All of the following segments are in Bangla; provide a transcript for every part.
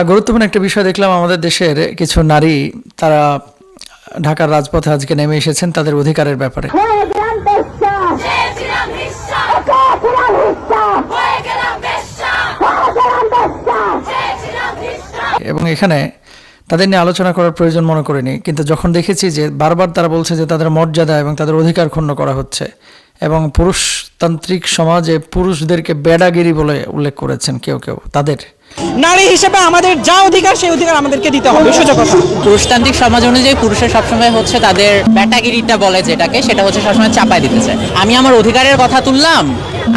গুরুত্বপূর্ণ একটা বিষয় দেখলাম আমাদের দেশের কিছু নারী তারা ঢাকার রাজপথে আজকে নেমে এসেছেন তাদের অধিকারের ব্যাপারে। এবং এখানে তাদের নিয়ে আলোচনা করার প্রয়োজন মনে করিনি কিন্তু যখন দেখেছি যে বারবার তারা বলছে যে তাদের মর্যাদা এবং তাদের অধিকার ক্ষুণ্ণ করা হচ্ছে এবং পুরুষতান্ত্রিক সমাজে পুরুষদেরকে বেডাগিরি বলে উল্লেখ করেছেন কেউ কেউ তাদের। নারী হিসেবে আমাদের যা অধিকার সেই অধিকার আমাদেরকে দিতে হবে। কথা পুরুষতান্ত্রিক সমাজ অনুযায়ী পুরুষের সবসময় হচ্ছে তাদের ব্যাটাগিরিটা বলে যেটাকে সেটা হচ্ছে সবসময় চাপায় দিতেছে আমি আমার অধিকারের কথা তুললাম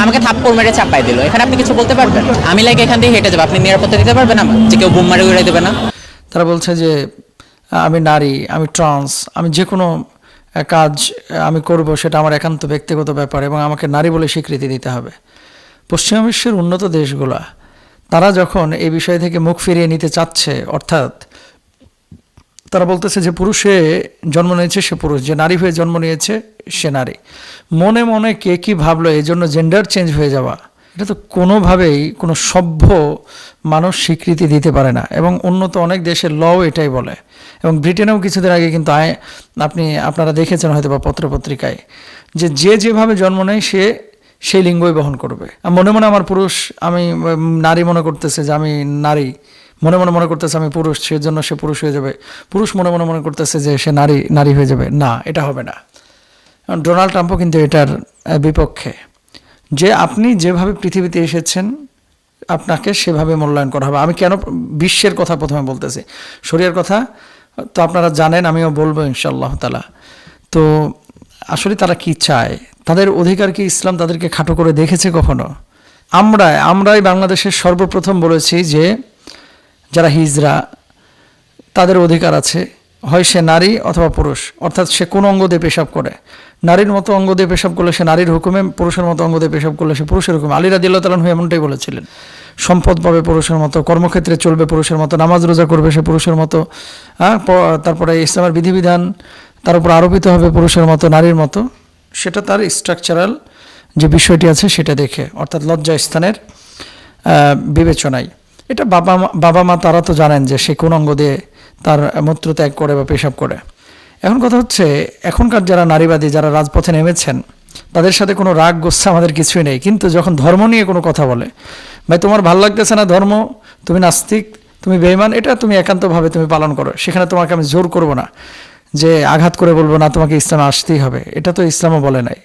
আমাকে থাপ্পড় মেরে চাপাই দিল। এখানে আপনি কিছু বলতে পারবেন? আমি লাইক এখান দিয়ে হেঁটে যাব। আপনি নিরাপত্তা দিতে পারবেন আমার যে কেউ বুম মারে উড়াই দেবে না? তারা বলছে যে আমি নারী আমি ট্রান্স আমি যে কোনো কাজ আমি করব সেটা আমার একান্ত ব্যক্তিগত ব্যাপার এবং আমাকে নারী বলে স্বীকৃতি দিতে হবে। পশ্চিমা বিশ্বের উন্নত দেশগুলা তারা যখন এই বিষয় থেকে মুখ ফিরিয়ে নিতে চাচ্ছে, অর্থাৎ তারা বলতেছে যে পুরুষে জন্ম নিয়েছে সে পুরুষ, যে নারী হয়ে জন্ম নিয়েছে সে নারী। মনে মনে কে কি ভাবলো এই জন্য জেন্ডার চেঞ্জ হয়ে যাওয়া, এটা তো কোনোভাবেই কোনো সভ্য মানুষ স্বীকৃতি দিতে পারে না। এবং উন্নত অনেক দেশের লও এটাই বলে। এবং ব্রিটেনেও কিছুদিন আগে কিন্তু আয় আপনি আপনারা দেখেছেন হয়তো বা পত্রপত্রিকায় যে যে যেভাবে জন্ম নেয় সে সেই লিঙ্গই বহন করবে। মনে মনে আমার পুরুষ, আমি নারী মনে করতেছে যে আমি নারী। মনে মনে মনে করতেছে আমি পুরুষ, সেজন্য সে পুরুষ হয়ে যাবে। পুরুষ মনে মনে মনে করতেছে যে সে নারী নারী হয়ে যাবে। না, এটা হবে না। ডোনাল্ড ট্রাম্পও কিন্তু এটার বিপক্ষে। যে আপনি যেভাবে পৃথিবীতে এসেছেন, আপনাকে সেভাবে মূল্যায়ন করা হবে। আমি কেন বিশ্বের কথা প্রথমে বলতেছি? শরিয়ার কথা তো আপনারা জানেন, আমিও বলব ইনশাআল্লাহ তালা তো আসলে তারা কি চায়? তাদের অধিকার কি ইসলাম তাদেরকে খাটো করে দেখেছে কখনো? আমরা, আমরাই বাংলাদেশের সর্বপ্রথম বলেছি যে, যারা হিজরা, তাদের অধিকার আছে। হয় সে নারী অথবা পুরুষ, অর্থাৎ সে কোন অঙ্গ দিয়ে পেশাব করে। নারীর মতো অঙ্গ দিয়ে পেশাব করলে সে নারীর হুকুমে, পুরুষের মতো অঙ্গ দিয়ে পেশাব করলে সে পুরুষের হুকুমে। আলী রাদিল্লাহ তালন এমনটাই বলেছিলেন। সম্পদ পাবে পুরুষের মতো, কর্মক্ষেত্রে চলবে পুরুষের মতো, নামাজ রোজা করবে সে পুরুষের মতো হ্যাঁ তারপরে ইসলামের বিধিবিধান তার উপর আরোপিত হবে পুরুষের মতো, নারীর মতো। সেটা তার স্ট্রাকচারাল যে বিষয়টি আছে সেটা দেখে, অর্থাৎ লজ্জা স্থানের বিবেচনায়। এটা বাবা বাবা মা তারা তো জানেন যে সে কোন অঙ্গ দিয়ে তার মূত্র ত্যাগ করে বা পেশাব করে। এখন কথা হচ্ছে, এখনকার যারা নারীবাদী, যারা রাজপথে নেমেছেন, তাদের সাথে কোনো রাগ গোসা আমাদের কিছুই নেই। কিন্তু যখন ধর্ম নিয়ে কোনো কথা বলে, ভাই, তোমার ভালো লাগতেছে না ধর্ম? তুমি নাস্তিক? তুমি বেইমান এটা তুমি একান্তভাবে তুমি পালন করো। সেখানে তোমাকে আমি জোর করব না। যে আঘাত করে বলব না তোমাকে ইসলাম আসতেই হবে। এটা তো ইসলামও বলে নাই।